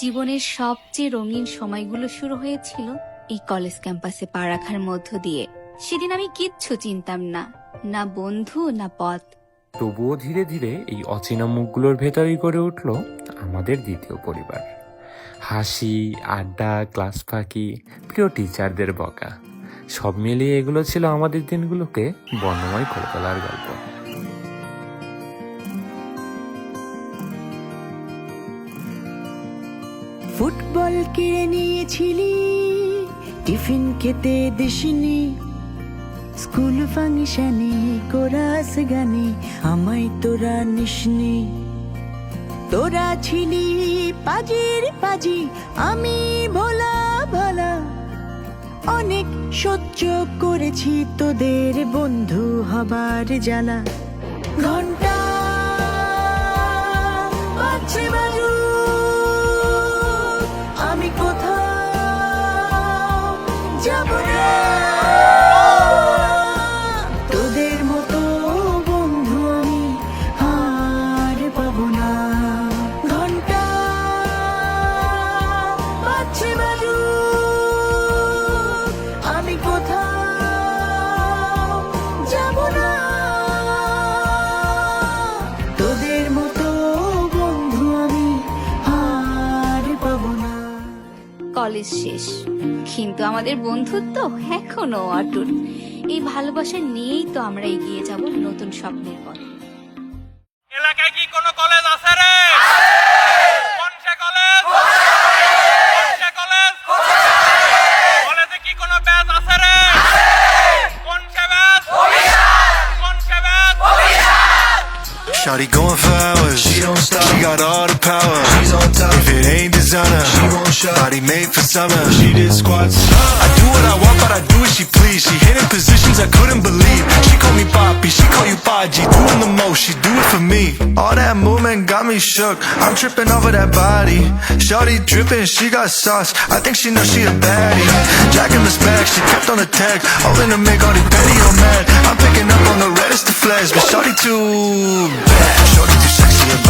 জীবনের সবচেয়ে রঙিন সময়গুলো শুরু হয়েছিল এই কলেজ ক্যাম্পাসে পা রাখার মধ্য দিয়ে। সেদিন আমি কিচ্ছু চিনতাম না না বন্ধু, না পথ। তবুও ধীরে ধীরে এই অচেনা মুখগুলোর ভেতরেই গড়ে উঠল আমাদের দ্বিতীয় পরিবার। হাসি, আড্ডা, ক্লাস ফাঁকি, প্রিয় টিচারদের বকা, সব মিলিয়ে এগুলো ছিল আমাদের দিনগুলোকে বর্ণময় করে তোলার গল্প। ফুটবল কিনে নিয়েছিলি, টিফিন খেতে দিসনি। স্কুল ফাংশনে কোরাস গানে আমায় তোরা নিসনি। তোরা ছিলি পাজির পাজি, আমি ভোলা ভালা। অনেক সহ্য করেছি তোদের বন্ধু হবার জ্বালা। ঘণ্টা আমি কোথাও যাব না তোদের কলেজ শেষ কিন্তু আমাদের বন্ধুত্ব এখনও অটুট এই ভালোবাসা নিয়েই তো আমরা এগিয়ে যাব নতুন স্বপ্নের পথে এলাকায় কি কোনো কলেজ আছে রে কোন সে কলেজ কোন সে কলেজ কলেজে কি কোনো ব্যাচ আছে রে কোন সে ব্যাচ কোন সে batch Shawty going for hours. She don't stop. She got all the power. She's on top. If it ain't designer, she. Body made for summer. She did squats. I do what I want, but I do what she please. She hit in positions I couldn't believe. She called me Poppy, she called you Paji. Doing the most, she do it for me. All that movement got me shook. I'm tripping over that body. Shawty dripping, she got sauce. I think she knows she a baddie. Jacking the specs, she kept on the tag. Hoping to make all the petty on mad. I'm picking up on the reddest of flags, but Shawty too bad. Shorty too sexy